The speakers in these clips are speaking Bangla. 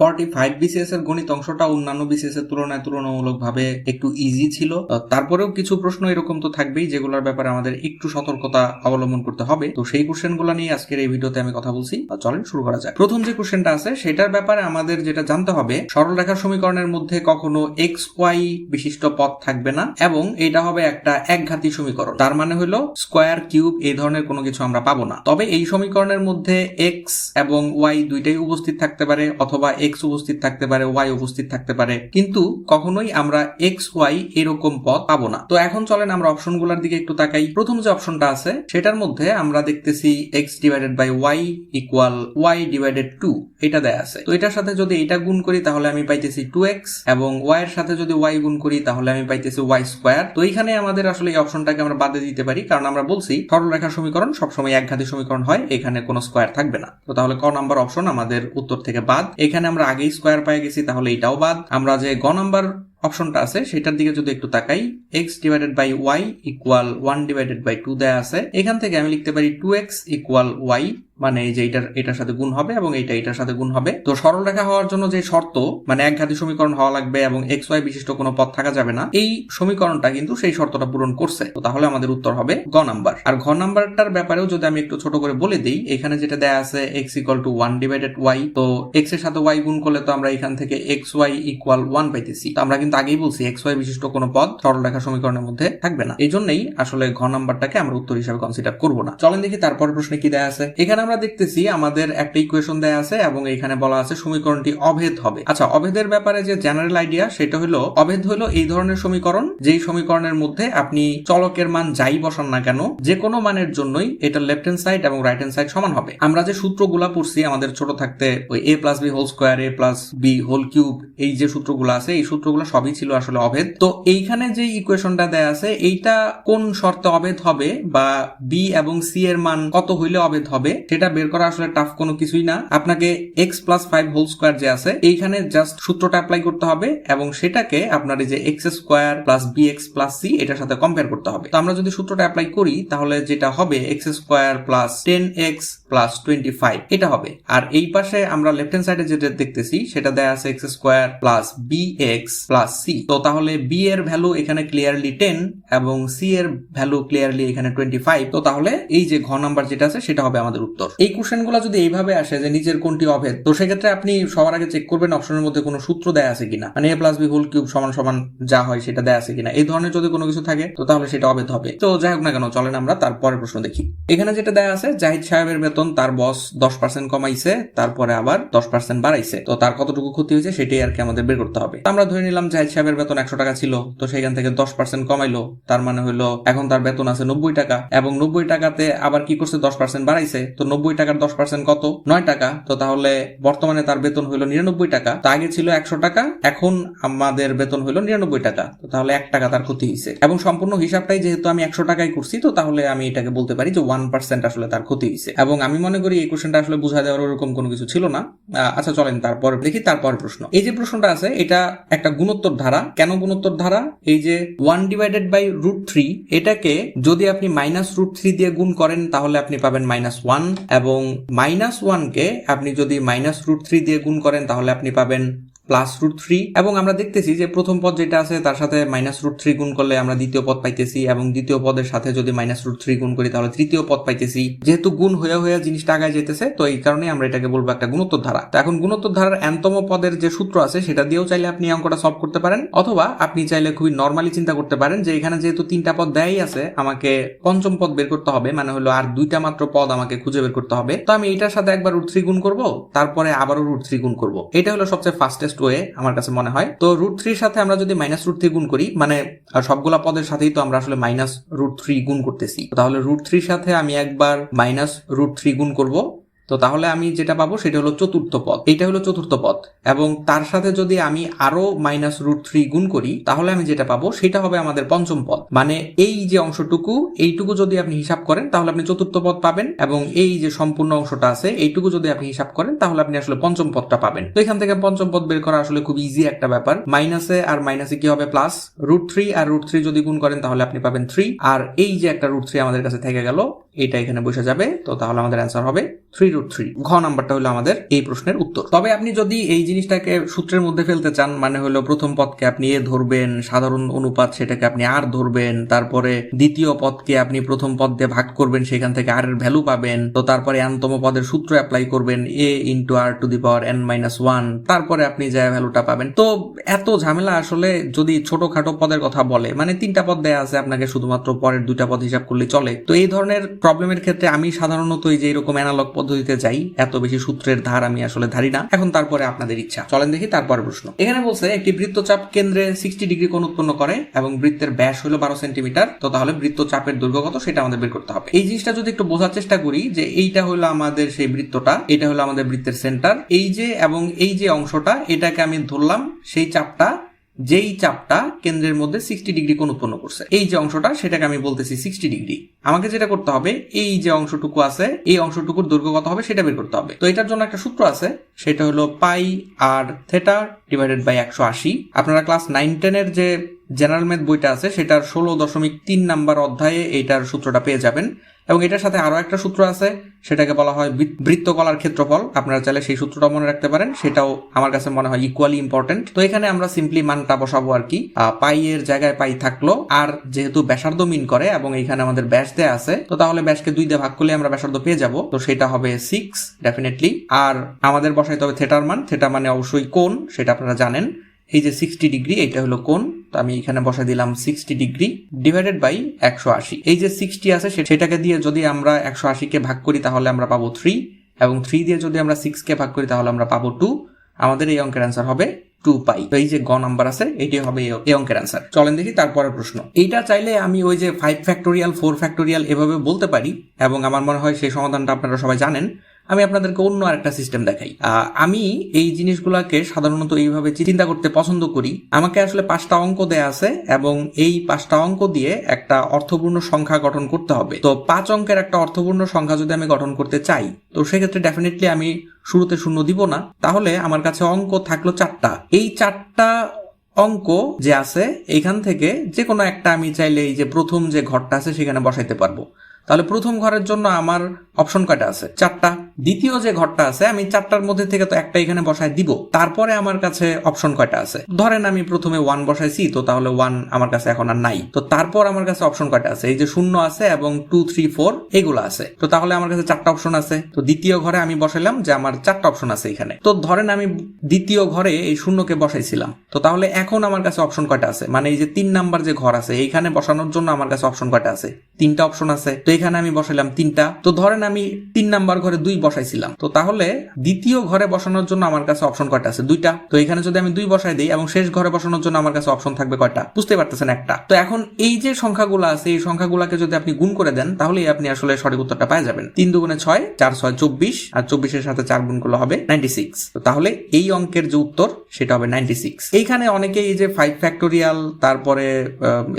ফর্টি ফাইভ বিসিএস এর গণিত অংশটা অন্যান্য বিসিএস এর তুলনায় তুলনামূলকভাবে একটু ইজি ছিল। তারপরেও কিছু প্রশ্ন এরকম তো থাকবেই, যেগুলোর ব্যাপারে আমাদের একটু সতর্কতা অবলম্বন করতে হবে। তো সেই কোশ্চেনগুলো নিয়ে আজকের এই ভিডিওতে আমি কথা বলছি। চলেন শুরু করা যাক। প্রথম যে কোশ্চেনটা আছে, সেটার ব্যাপারে আমাদের যেটা জানতে হবে, সরলরেখার সমীকরণের মধ্যে কখনো এক্স ওয়াই বিশিষ্ট পদ থাকবে না এবং এটা হবে একটা একঘাতী সমীকরণ। তার মানে হলো স্কোয়ার কিউব এই ধরনের কোনো কিছু আমরা পাবো না। তবে এই সমীকরণের মধ্যে এক্স এবং ওয়াই দুইটাই উপস্থিত থাকতে পারে, অথবা এক্স উপস্থিত থাকতে পারে ওয়াই উপস্থিত থাকতে পারে। কিন্তু কখনোই আমরা এক্স ওয়াই এরকম পদ পাবো না। তো এখন চলেন আমরা অপশনগুলোর দিকে একটু তাকাই। প্রথম যে অপশনটা আছে, সেটার মধ্যে আমরা দেখতেছি x divided by y equal y divided two এটা দেয়া আছে। তো এটার সাথে যদি এটা গুণ করি, তাহলে আমি পাইতেছি টু এক্স এবং ওয়াই এর সাথে যদি ওয়াই গুণ করি, তাহলে আমি পাইতেছি ওয়াই স্কোয়ার তো এইখানে আমাদের আসলে এই অপশনটাকে আমরা বাদে দিতে পারি, কারণ আমরা বলছি সরলরেখার সমীকরণ সবসময় একঘাতী সমীকরণ হয়, এখানে কোনো স্কোয়ার থাকবে না। তো তাহলে ক নাম্বার অপশন আমাদের উত্তর থেকে বাদ। এখানে আমরা আগেই স্কোয়ার পায়ে গেছি তাহলে এটাও বাদ। আমরা যে গ নাম্বার অপশনটা আছে, সেটার দিকে যদি একটু তাকাই x divided by y equal one divided by two দেয়া আছে। এখান থেকে আমি লিখতে পারি টু এক্স ইকুয়াল ওয়াই মানে এই যে এটার এটার সাথে গুণ হবে এবং এইটা এটার সাথে গুণ হবে। তো সরল রেখা হওয়ার জন্য যে শর্ত মানে একঘাতী সমীকরণ হওয়া লাগবে এবং এক্স ওয়াই বিশিষ্ট কোনো পথ থাকা যাবে না, এই সমীকরণটা কিন্তু সেই শর্তটা পূরণ করছে। তো তাহলে আমাদের উত্তর হবে গ নাম্বার। আর ঘ নাম্বারটার ব্যাপারেও যদি আমি একটু ছোট করে বলে দিই, এখানে যেটা দেয়া আছে x equal to one divided y তো এক্সের সাথে ওয়াই গুণ করলে তো আমরা এখান থেকে এক্স ওয়াই ইকুয়াল ওয়ান পাইতেছি। তো আমরা কিন্তু আগেই বলছি এক্স ওয়াই বিশিষ্ট কোনো পদ সরল রেখা সমীকরণের মধ্যে থাকবে না। এই জন্যই আসলে ঘ নাম্বারটাকে আমরা উত্তর হিসাবে কনসিডার করব না। চলেন দেখি তারপরের প্রশ্নে কি দেয়া আছে। এখানে আমরা দেখতেছি আমাদের একটা ইকুয়েশন দেয়া আছে এবং এখানে বলা আছে সমীকরণটি অভেদ হবে। আচ্ছা অভেদের ব্যাপারে যে জেনারেল আইডিয়া সেটা হলো, অভেদ হলো এই ধরনের সমীকরণ, যেই সমীকরণের মধ্যে আপনি চলকের মান যাই বসান না কেন যে কোনো মানের জন্যই এটা লেফট হ্যান্ড সাইড এবং রাইট হ্যান্ড সাইড সমান হবে। আমরা যে সূত্রগুলা পড়ছি, আমাদের ছোট থাকতে ওই a plus b whole square a plus b whole cube এই যে সূত্রগুলো আছে, এই সূত্রগুলো সবই ছিল আসলে অভেদ। তো এইখানে যে ইকুয়েশনটা দেয়া আছে, এইটা কোন শর্তে অভেদ হবে বা বি এবং সি এর মান কত হইলে অভেদ হবে, সেটা বের করা আসলে টাফ কোনো কিছুই না। আপনাকে x plus five whole square যে আছে, এইখানে জাস্ট সূত্রটা অ্যাপ্লাই করতে হবে এবং সেটাকে আপনার এই যে x square plus b x plus c এটার সাথে কম্পেয়ার করতে হবে। তো আমরা যদি সূত্রটা অ্যাপ্লাই করি, তাহলে যেটা হবে x square plus ten x plus twenty five এটা হবে। আর এই পাশে আমরা লেফট হ্যান্ড সাইডে যেটা দেখতেছি, সেটা দেয়া আছে x square plus b x plus c তো তাহলে বি এর ভ্যালু এখানে ক্লিয়ারলি টেন এবং সি এর ভ্যালু ক্লিয়ারলি এখানে টোয়েন্টি ফাইভ তো তাহলে এই যে ঘ নাম্বার যেটা আছে, সেটা হবে আমাদের উত্তর। এই কোশ্চেনগুলো যদি এইভাবে আসে যে নিচের কোনটি অভেদ, তো সেক্ষেত্রে আপনি সবার আগে চেক করবেন অপশনের মধ্যে কোনো সূত্র দেয়া আছে কিনা। মানে a plus b whole cube সমান সমান যা হয় সেটা দেয়া আছে কিনা। এই ধরনের যদি কোনো কিছু থাকে, তো তাহলে সেটা অভেদ হবে। তো যাই হোক না কেন, চলেন আমরা তারপরের প্রশ্ন দেখি। এখানে যেটা দেয়া আছে, জাহিদ সাহেবের বেতন তার বস দশ পার্সেন্ট কমাইছে, তারপরে আবার দশ পার্সেন্ট বাড়াইছে। তো তার কতটুকু ক্ষতি হয়েছে সেটাই আর কি আমাদের বের করতে হবে। আমরা ধরে নিলাম জাহিদ সাহেবের বেতন একশো টাকা ছিল, তো সেখান থেকে দশ পার্সেন্ট কমাইলো, তার মানে হলো এখন তার বেতন আছে নব্বই টাকা। এবং নব্বই টাকাতে আবার কি করছে, দশ পার্সেন্ট বাড়াইছে, তো নব্বই টাকার দশ পার্সেন্ট কত? নয় টাকা। তো তাহলে বর্তমানে তার বেতন হলো নিরানব্বই টাকা। তো আগে ছিল একশো টাকা, এখন আমাদের বেতন হলো নিরানব্বই টাকা। তো তাহলে এক টাকা তার ক্ষতি হয়েছে। এবং সম্পূর্ণ হিসাবটাই যেহেতু আমি একশো টাকায় করছি, তো তাহলে আমি এটাকে বলতে পারি যে ওয়ান পার্সেন্ট আসলে তার ক্ষতি হয়েছে। এবং আমি মনে করি এই কোশ্চেনটা আসলে বোঝা দেওয়ার ওরকম কোনো কিছু ছিল না। আচ্ছা চলেন, তারপর দেখি, তারপর প্রশ্ন। এই যে প্রশ্নটা আছে, এটা একটা গুণোত্তর ধারা। কেন গুণোত্তর ধারা? এই যে one divided by root three এটাকে যদি আপনি মাইনাস রুট থ্রি দিয়ে গুণ করেন, তাহলে আপনি পাবেন মাইনাস ওয়ান এবং মাইনাস ওয়ানকে আপনি যদি মাইনাস রুট থ্রি দিয়ে গুণ করেন, তাহলে আপনি পাবেন প্লাস রুট থ্রি এবং আমরা দেখতেছি যে প্রথম পদ যেটা আছে, তার সাথে মাইনাস রুট থ্রি গুণ করলে আমরা দ্বিতীয় পদ পাইতেছি, এবং দ্বিতীয় পদের সাথে যদি মাইনাস রুট থ্রি গুণ করি, তাহলে তৃতীয় পদ পাইতেছি। যেহেতু গুণ হয়ে হয়ে জিনিসটা আগায় যেতেছে, তো এই কারণে আমরা এটাকে বলব একটা গুণোত্তর ধারা। তো এখন গুণোত্তর ধারার এনতম পদের যে সূত্র আছে, সেটা দিয়েও চাইলে আপনি অঙ্কটা সলভ করতে পারেন, অথবা আপনি চাইলে খুবই নর্মালি চিন্তা করতে পারেন যে এখানে যেহেতু তিনটা পদ দেয়াই আছে, আমাকে পঞ্চম পদ বের করতে হবে মানে হলো আর দুইটা মাত্র পদ আমাকে খুঁজে বের করতে হবে। তো আমি এটার সাথে একবার রুট থ্রি গুণ করব, তারপরে আবারও রুট থ্রি গুণ করব। এটা হলো সবচেয়ে ফাস্টেস্ট ওয়ে আমার কাছে মনে হয়। তো রুট থ্রির সাথে আমরা যদি মাইনাস রুট থ্রি গুণ করি মানে সবগুলা পদের সাথেই তো আমরা আসলে মাইনাস রুট থ্রি গুণ করতেছি। তাহলে রুট থ্রির সাথে আমি একবার মাইনাস রুট থ্রি গুণ করব। তো তাহলে আমি যেটা পাবো সেটা হলো চতুর্থ পদ। এটা হলো চতুর্থ পদ। এবং তার সাথে যদি আমি আরও মাইনাস রুট থ্রি গুণ করি, তাহলে আমি যেটা পাবো সেটা হবে আমাদের পঞ্চম পদ। মানে এই যে অংশটুকু, এইটুকু যদি আপনি হিসাব করেন, তাহলে আপনি চতুর্থ পদ পাবেন এবং এই যে সম্পূর্ণ অংশটা আছে, এইটুকু যদি আপনি হিসাব করেন, তাহলে আপনি আসলে পঞ্চম পদটা পাবেন। তো এখান থেকে পঞ্চম পদ বের করা আসলে খুব ইজি একটা ব্যাপার। মাইনাসে আর মাইনাসে কি হবে প্লাস রুট থ্রি আর রুট থ্রি যদি গুণ করেন, তাহলে আপনি পাবেন থ্রি আর এই যে একটা রুট থ্রি আমাদের কাছে থেকে গেল এটা এখানে বসে যাবে। তো তাহলে আমাদের অ্যান্সার হবে থ্রি রুট রুট থ্রি ঘ নাম্বারটা হলো আমাদের এই প্রশ্নের উত্তর। তবে আপনি যদি এই জিনিসটাকে সূত্রের মধ্যে ফেলতে চান মানে হলো প্রথম পদকে আপনি এ ধরবেন, সাধারণ অনুপাত সেটাকে আপনি আর ধরবেন, তারপরে দ্বিতীয় পদকে আপনি প্রথম পদ দিয়ে ভাগ করবেন, সেখান থেকে আর এর ভ্যালু পাবেন, তো তারপরে পদের সূত্র অ্যাপ্লাই করবেন a into r to the power n minus one তারপরে আপনি যা ভ্যালুটা পাবেন। তো এত ঝামেলা আসলে যদি ছোটখাটো পদের কথা বলে মানে তিনটা পদ দেয়া আছে আপনাকে শুধুমাত্র পরের দুইটা পদ হিসাব করলে চলে। তো এই ধরনের প্রবলেমের ক্ষেত্রে আমি সাধারণত এই যে এরকম অ্যানালগ পদ্ধতিতে যাই, এত বেশি সূত্রের ধার আমি আসলে ধারি না। এখন তারপরে আপনাদের ইচ্ছা। চলেন দেখি তারপরে প্রশ্ন। এখানে বলছে, একটি বৃত্তচাপ কেন্দ্রে সিক্সটি ডিগ্রি কোণ উৎপন্ন করে এবং বৃত্তের ব্যাস হলো বারো সেন্টিমিটার তো তাহলে বৃত্তচাপের দৈর্ঘ্য কত সেটা আমাদের বের করতে হবে। এই জিনিসটা যদি একটু বোঝার চেষ্টা করি যে এইটা হলো আমাদের সেই বৃত্তটা, এটা হলো আমাদের বৃত্তের সেন্টার এই যে এবং এই যে অংশটা, এটাকে আমি ধরলাম, সেই চাপটা যেই চাপটা কেন্দ্রের মধ্যে সিক্সটি ডিগ্রি কোন উৎপন্ন করছে। এই যে অংশটা, সেটাকে আমি বলতেছি সিক্সটি ডিগ্রি আমাকে যেটা করতে হবে, এই যে অংশটুকু আছে, এই অংশটুকুর দৈর্ঘ্য কত হবে, সেটা বের করতে হবে। তো এটার জন্য একটা সূত্র আছে, সেটা হলো pi r theta divided by একশো আশি। আপনারা ক্লাস নাইন টেনের যে জেনারেল ম্যাথ বইটা আছে, সেটার ষোলো দশমিক তিন নাম্বার অধ্যায়ে এইটার সূত্রটা পেয়ে যাবেন। এবং এটার সাথে আরও একটা সূত্র আছে, সেটাকে বলা হয় বৃত্তকলার ক্ষেত্রফল। আপনারা চাইলে সেই সূত্রটা মনে রাখতে পারেন, সেটাও আমার কাছে মনে হয় ইকুয়ালি ইম্পর্টেন্ট তো এখানে আমরা সিম্পলি মানটা বসাবো আর কি। পাই এর জায়গায় পাই থাকল, আর যেহেতু ব্যাসার্ধ মিন করে, এবং এখানে আমাদের ব্যাস দেয়া আছে, তো তাহলে ব্যাসকে দুই দিয়ে ভাগ করলে আমরা ব্যাসার্ধ পেয়ে যাব। তো সেটা হবে সিক্স ডেফিনেটলি আর আমাদের বসাইতে হবে থেটার মান। থেটা মানে অবশ্যই কোন সেটা আপনারা জানেন। এই যে সিক্সটি ডিগ্রি এটা হলো কোন তো আমি এখানে বসাই দিলাম সিক্সটি ডিগ্রি ডিভাইডেড বাই একশো আশি। এই যে সিক্সটি আছে সেটাকে দিয়ে যদি আমরা একশো আশিকে ভাগ করি, তাহলে আমরা পাবো থ্রি এবং থ্রি দিয়ে যদি আমরা সিক্সকে ভাগ করি, তাহলে আমরা পাবো টু আমাদের এই অঙ্কের অ্যান্সার হবে টু পাই এই যে গ নাম্বার আছে, এটি হবে এই অঙ্কের অ্যান্সার চলেন দেখি তারপরের প্রশ্ন। এইটা চাইলে আমি ওই যে ফাইভ ফ্যাক্টোরিয়াল ফোর ফ্যাক্টোরিয়াল এভাবে বলতে পারি, এবং আমার মনে হয় সেই সমাধানটা আপনারা সবাই জানেন। আমি আপনাদেরকে অন্য আরেকটা সিস্টেম দেখাই। আমি এই জিনিসগুলোকে সাধারণত এইভাবে চিন্তা করতে পছন্দ করি। আমাকে আসলে পাঁচটা অঙ্ক দেয়া আছে এবং এই পাঁচটা অঙ্ক দিয়ে একটা অর্থপূর্ণ সংখ্যা গঠন করতে হবে। তো পাঁচ অঙ্কের একটা অর্থপূর্ণ সংখ্যা যদি আমি গঠন করতে চাই, তো সেক্ষেত্রে ডেফিনেটলি আমি শুরুতে শূন্য দিব না। তাহলে আমার কাছে অঙ্ক থাকল চারটা। এই চারটা অঙ্ক যে আছে এখান থেকে যে কোনো একটা আমি চাইলে এই যে প্রথম যে ঘরটা আছে সেখানে বসাইতে পারব। তাহলে প্রথম ঘরের জন্য আমার অপশন কয়টা আছে? চারটা। দ্বিতীয় যে ঘরটা আছে, আমি চারটার মধ্যে থেকে তো একটা এখানে বসায় দিব। তারপরে আমার কাছে অপশন কয়টা আছে? ধরেন আমি প্রথমে ওয়ান বসাইছি, তো তাহলে ওয়ান আমার কাছে এখন আর নাই। তো তারপর আমার কাছে অপশন কয়টা আছে? এই যে শূন্য আছে এবং টু থ্রি ফোর এগুলো আছে। তো তাহলে আমার কাছে চারটা অপশন আছে। তো দ্বিতীয় ঘরে আমি বসাইলাম যে আমার চারটা অপশন আছে এখানে। তো ধরেন আমি দ্বিতীয় ঘরে এই শূন্যকে বসাইছিলাম। তো তাহলে এখন আমার কাছে অপশন কয়টা আছে? মানে এই যে তিন নাম্বার যে ঘর আছে, এইখানে বসানোর জন্য আমার কাছে অপশন কয়টা আছে? তিনটা অপশন আছে। তো এখানে আমি বসাইলাম তিনটা। তো ধরেন আমি তিন নাম্বার ঘরে দুই বসাইছিলাম। তো তাহলে দ্বিতীয় ঘরে বসানোর জন্য আমার কাছে অপশন কয়টা আছে? দুইটা। তো এখানে যদি আমি দুই বসাই দিই এবং শেষ ঘরে বসানোর জন্য আমার কাছে অপশন থাকবে কয়টা? বুঝতে পারতেছেন একটা। তো এখন এই যে সংখ্যাগুলো আছে, এই সংখ্যাগুলোকে যদি আপনি গুণ করে দেন, তাহলেই আপনি আসলে সঠিক উত্তরটা পাই যাবেন। তিন দুগুণে ছয়, চার ছয় চব্বিশ, আর চব্বিশের সাথে চার গুণ করলে হবে নাইনটি সিক্স তো তাহলে এই অঙ্কের যে উত্তর, সেটা হবে নাইনটি সিক্স এইখানে অনেকেই এই যে ফাইভ ফ্যাক্টোরিয়াল তারপরে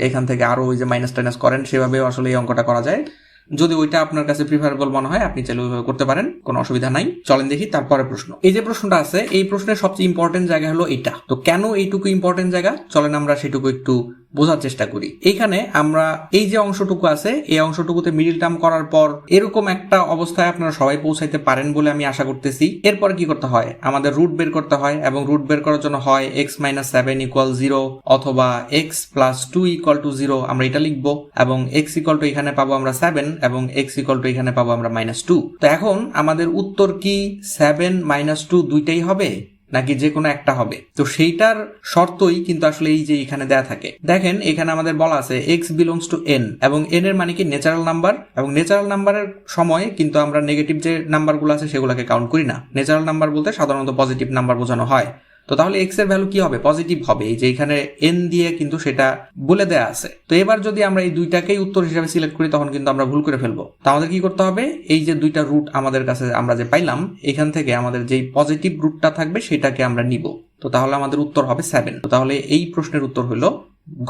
এখান থেকে আরও ওই যে মাইনাস টাইনাস করেন সেভাবে আসলে এই অঙ্কটা করা যায়। যদি ওইটা আপনার কাছে প্রিফারেবল মনে হয়, আপনি চাইলে ওইভাবে করতে পারেন, কোনো অসুবিধা নাই। চলেন দেখি তারপরে প্রশ্ন। এই যে প্রশ্নটা আছে, এই প্রশ্নের সবচেয়ে ইম্পর্টেন্ট জায়গা হলো এটা তো কেন এইটুকু ইম্পর্টেন্ট জায়গা? চলেন আমরা সেটুকু একটু বোঝার চেষ্টা করি। এইখানে আমরা এই যে অংশটুকু আছে, এই অংশটুকুতে মিডিল টার্ম করার পর এরকম একটা অবস্থায় আপনারা সবাই পৌঁছাইতে পারেন বলে আমি আশা করতেছি। এরপর কি করতে হয়? আমাদের রুট বের করতে হয় এবং রুট বের করার জন্য হয় x minus seven equal zero অথবা x plus two equal to zero আমরা এটা লিখব এবং এক্স ইকুয়াল টু এখানে পাবো আমরা সেভেন এবং এক্স ইকুয়াল টু এখানে পাবো আমরা মাইনাস টু তো এখন আমাদের উত্তর কি সেভেন মাইনাস টু দুইটাই হবে? নাকি যে কোনো একটা হবে। তো সেইটার শর্তই কিন্তু আসলে এই যে এখানে দেয়া থাকে। দেখেন, এখানে আমাদের বলা আছে এক্স বিলংস টু এন এবং এন এর মানে কি ন্যাচারাল নাম্বার এবং ন্যাচারাল নাম্বারের সময় কিন্তু আমরা নেগেটিভ যে নাম্বারগুলো আছে সেগুলোকে কাউন্ট করি না। ন্যাচারাল নাম্বার বলতে সাধারণত পজিটিভ নাম্বার বোঝানো হয়। তো তাহলে এক্সের ভ্যালু কি হবে? পজিটিভ হবে। এই যে এখানে এন দিয়ে কিন্তু সেটা বলে দেয়া আছে। তো এবার যদি আমরা এই দুইটাকেই উত্তর হিসাবে সিলেক্ট করি, তখন কিন্তু আমরা ভুল করে ফেলব। তো আমাদের কি করতে হবে? এই যে দুইটা রুট আমাদের কাছে আমরা যে পাইলাম, এখান থেকে আমাদের যেই পজিটিভ রুটটা থাকবে, সেটাকে আমরা নিব। তো তাহলে আমাদের উত্তর হবে সেভেন তো তাহলে এই প্রশ্নের উত্তর হলো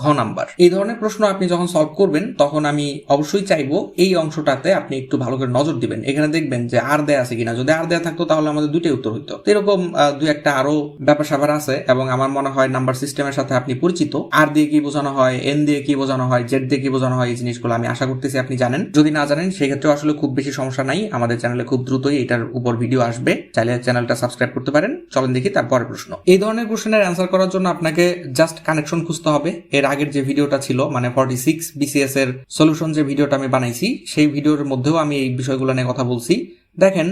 ঘ নাম্বার। এই ধরনের প্রশ্ন আপনি যখন সলভ করবেন, তখন আমি অবশ্যই চাইব এই অংশটাতে আপনি একটু ভালো করে নজর দিবেন। এখানে দেখবেন যে আর দেয়া আছে কিনা। যদি আর দেয়া থাকতো, তাহলে আমাদের দুইটাই উত্তর হইতো। এরকম দুই একটা আরও ব্যাপার স্যাপার আছে এবং আমার মনে হয় নাম্বার সিস্টেমের সাথে আপনি পরিচিত। আর দিয়ে কি বোঝানো হয় এন দিয়ে কি বোঝানো হয় জেড দিয়ে কি বোঝানো হয়, এই জিনিসগুলো আমি আশা করতেছি আপনি জানেন। যদি না জানেন সেক্ষেত্রে আসলে খুব বেশি সমস্যা নাই। আমাদের চ্যানেলে খুব দ্রুতই এটার উপর ভিডিও আসবে। চাইলে চ্যানেলটা সাবস্ক্রাইব করতে পারেন। চলেন দেখি তারপরে প্রশ্ন। এই ধরনের কোশ্চেনের অ্যান্সার করার জন্য আপনাকে জাস্ট কানেকশন খুঁজতে হবে। এর আগের যে ভিডিওটা ছিল মানে ফর্টি সিক্স বিসিএস এর সলিউশন যে ভিডিওটা আমি বানাইছি, সেই ভিডিওর মধ্যেও আমি এই বিষয়গুলো নিয়ে কথা বলছি। দেখেন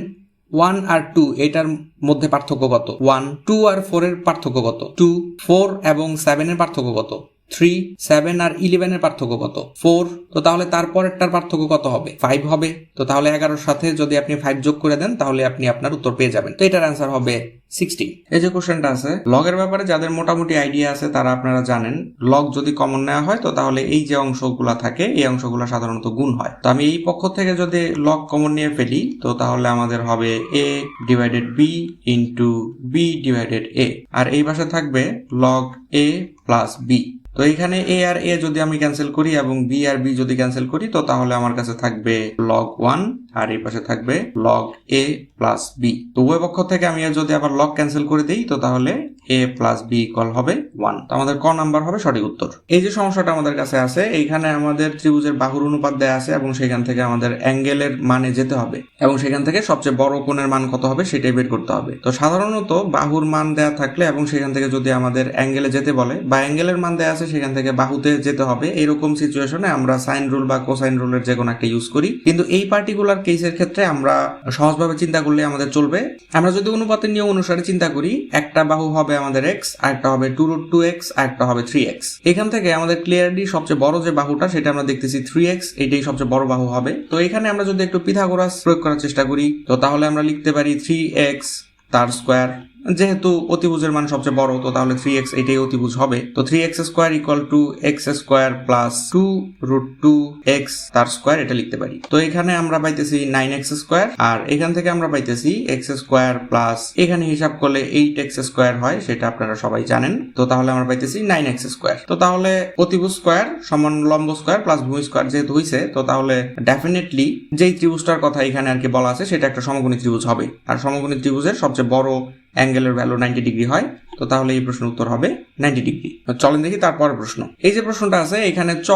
ওয়ান আর টু এটার মধ্যে পার্থক্য কত? ওয়ান টু আর ফোর এর পার্থক্য কত? টু ফোর এবং সেভেনের পার্থক্য কত? থ্রি সেভেন আর ইলেভেনের পার্থক্য কত? ফোর তো তাহলে তারপরেরটার পার্থক্য কত হবে? ফাইভ হবে। তো তাহলে এগারোর সাথে যদি আপনি ফাইভ যোগ করে দেন, তাহলে আপনি আপনার উত্তর পেয়ে যাবেন। তো এটার অ্যান্সার হবে সিক্সটি এই যে কোশ্চেনটা আছে লগের ব্যাপারে যাদের মোটামুটি আইডিয়া আছে, তারা আপনারা জানেন লগ যদি কমন নেওয়া হয়, তো তাহলে এই যে অংশগুলা থাকে, এই অংশগুলো সাধারণত গুণ হয়। তো আমি এই পক্ষ থেকে যদি লগ কমন নিয়ে ফেলি, তো তাহলে আমাদের হবে a divided b into b divided a আর এই পাশে থাকবে লগ এ প্লাস বি তো এখানে এ আর এ যদি আমি ক্যান্সেল করি এবং বি আর বি যদি ক্যান্সেল করি, তো তাহলে আমার কাছে থাকবে লগ ওয়ান আর এই পাশে থাকবে লগ এ প্লাস বি তো উভয় পক্ষ থেকে আমি যদি আবার লগ ক্যান্সেল করে দিই, তো তাহলে এ প্লাস বি ইকুয়াল হবে ওয়ান তো আমাদের ক নাম্বার হবে সঠিক উত্তর। এই যে সমস্যাটা আমাদের কাছে আছে, এইখানে আমাদের ত্রিভুজের বাহুর অনুপাত দেয়া আছে এবং সেখান থেকে আমাদের অ্যাঙ্গেলের মানে যেতে হবে। এবং সেখান থেকে সবচেয়ে বড় কোণের মান কত হবে সেটাই বের করতে হবে। তো সাধারণত বাহুর মান দেয়া থাকলে এবং সেখান থেকে যদি আমাদের অ্যাঙ্গেলে যেতে বলে, বা অ্যাঙ্গেলের মান দেয়া আছে সেখান থেকে বাহুতে যেতে হবে, এরকম সিচুয়েশনে আমরা সাইন রুল বা কোসাইন রুলের যে কোনো একটা ইউজ করি। কিন্তু এই পার্টিকুলার কেসের ক্ষেত্রে আমরা সহজভাবে চিন্তা করলে আমাদের চলবে। আমরা যদি অনুপাতের নিয়ম অনুসারে চিন্তা করি, একটা বাহু হবে আমাদের এক্স আরেকটা হবে টু রুট টু এক্স আরেকটা হবে থ্রি এক্স এখান থেকে আমাদের ক্লিয়ারলি সবচেয়ে বড় যে বাহুটা, সেটা আমরা দেখতেছি থ্রি এক্স এটাই সবচেয়ে বড় বাহু হবে। তো এখানে আমরা যদি একটু পিথাগোরাস প্রয়োগ করার চেষ্টা করি, তো তাহলে আমরা লিখতে পারি থ্রি এক্স তার স্কোয়ার যেহেতু অতিভুজের মান সবচেয়ে বড়, তো তাহলে থ্রি এক্স এটাই অতিভুজ হবে। তো three x square equal to x square plus two root two x তার স্কোয়ার এটা লিখতে পারি। তো এখানে আমরা পাইতেছি নাইন এক্স স্কোয়ার আর এখান থেকে আমরা পাইতেছি এক্স স্কোয়ার প্লাস এখানে হিসাব করলে এইট এক্স স্কোয়ার হয়, সেটা আপনারা সবাই জানেন। তো তাহলে আমরা পাইতেছি নাইন এক্স স্কোয়ার তো তাহলে অতিভুজ স্কোয়ার সমান লম্ব স্কোয়ার প্লাস ভূমি স্কোয়ার যেহেতু হয়েছে তো তাহলে ডেফিনেটলি যেই ত্রিভুজটার কথা এখানে আর কি বলা আছে, সেটা একটা সমকোণী ত্রিভুজ হবে। আর সমকোণী ত্রিভুজের সবচেয়ে বড় অ্যাঙ্গেলের ভ্যালু নাইনটি ডিগ্রি হয়। তো তাহলে এই প্রশ্নের উত্তর হবে নাইনটি ডিগ্রি চলেন দেখি তারপরে প্রশ্ন। এই যে প্রশ্নটা আছে, এখানে চ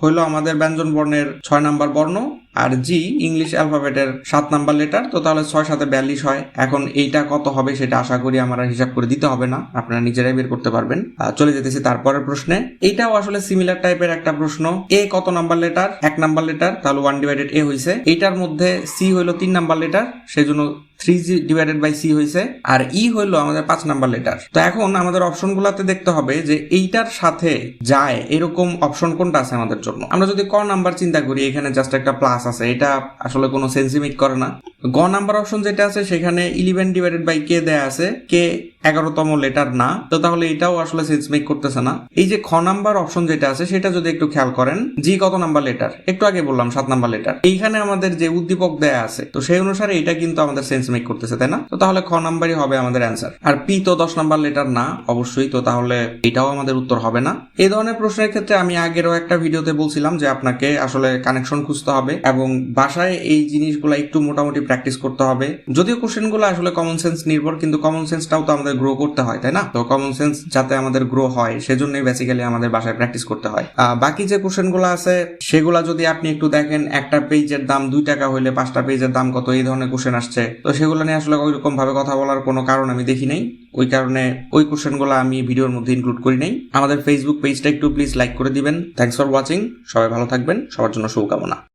হইল আমাদের ব্যঞ্জন বর্ণের ছয় নাম্বার বর্ণ আর জি ইংলিশ অ্যালফাবেটের সাত নাম্বার লেটার, তো তাহলে ছয় সাথে বিয়াল্লিশ হয়। এখন এইটা কত হবে সেটা আশা করি আমার হিসাব করে দিতে হবে না, আপনারা নিজেরাই বের করতে পারবেন। চলে যেতেছি তারপরের প্রশ্নে। এইটাও আসলে সিমিলার টাইপের একটা প্রশ্ন। এ কত নাম্বার লেটার? এক নাম্বার লেটার, তাহলে ওয়ান ডিভাইডেড এ হয়েছে এইটার মধ্যে সি হইল তিন নাম্বার লেটার সেই জন্য three g divided by c হয়েছে আর ই হইল আমাদের পাঁচ নাম্বার লেটার। তো এখন আমাদের অপশনগুলোতে দেখতে হবে যে এইটার সাথে যায় এরকম অপশন কোনটা আছে আমাদের জন্য। আমরা যদি ক নাম্বার চিন্তা করি, এখানে জাস্ট একটা প্লাস আছে, এটা আসলে কোনো সেন্সিমিক করে না। গ নাম্বার অপশন যেটা আছে, সেখানে ইলেভেন ডিভাইডেড বাই কে দেয়া আছে কে এগারোতম লেটার না, তো তাহলে এটাও আসলে সেন্স মেক করতেছে না। এই যে খ নাম্বার অপশন যেটা আছে, সেটা যদি একটু খেয়াল করেন জি কত নাম্বার লেটার একটু আগে বললাম, সাত নাম্বার লেটার এইখানে আমাদের যে উদ্দীপক দেয়া আছে, তো সেই অনুসারে এটা কিন্তু আমাদের সেন্স মেক করতেছে, তাই না? তো তাহলে খ নাম্বারই হবে আমাদের অ্যান্সার আর পি তো দশ নাম্বার লেটার না, অবশ্যই, তো তাহলে এটাও আমাদের উত্তর হবে না। এই ধরনের প্রশ্নের ক্ষেত্রে আমি আগেরও একটা ভিডিওতে বলছিলাম যে আপনাকে আসলে কানেকশন খুঁজতে হবে এবং বাসায় এই জিনিসগুলো একটু মোটামুটি প্র্যাকটিস করতে হবে। যদিও কোশ্চেনগুলো আসলে কমন সেন্স নির্ভর, কিন্তু কমন সেন্সটাও তো আমাদের গ্রো করতে হয়, তাই না? তো কমন সেন্স যাতে আমাদের গ্রো হয়, সেজন্যই বেসিক্যালি আমাদের বাসায় প্র্যাকটিস করতে হয়। বাকি যে কোশ্চেনগুলো আছে, সেগুলা যদি আপনি একটু দেখেন, একটা পেজের দাম দুই টাকা হইলে পাঁচটা পেজের দাম কত, এই ধরনের কোশ্চেন আসছে। তো সেগুলো নিয়ে আসলে ওইরকম ভাবে কথা বলার কোনো কারণ আমি দেখি নাই। ওই কারণে ওই কোশ্চেনগুলো আমি ভিডিওর মধ্যে ইনক্লুড করি নাই। আমাদের ফেসবুক পেজটা একটু প্লিজ লাইক করে দিবেন। থ্যাংকস ফর ওয়াচিং সবাই ভালো থাকবেন। সবার জন্য শুভকামনা।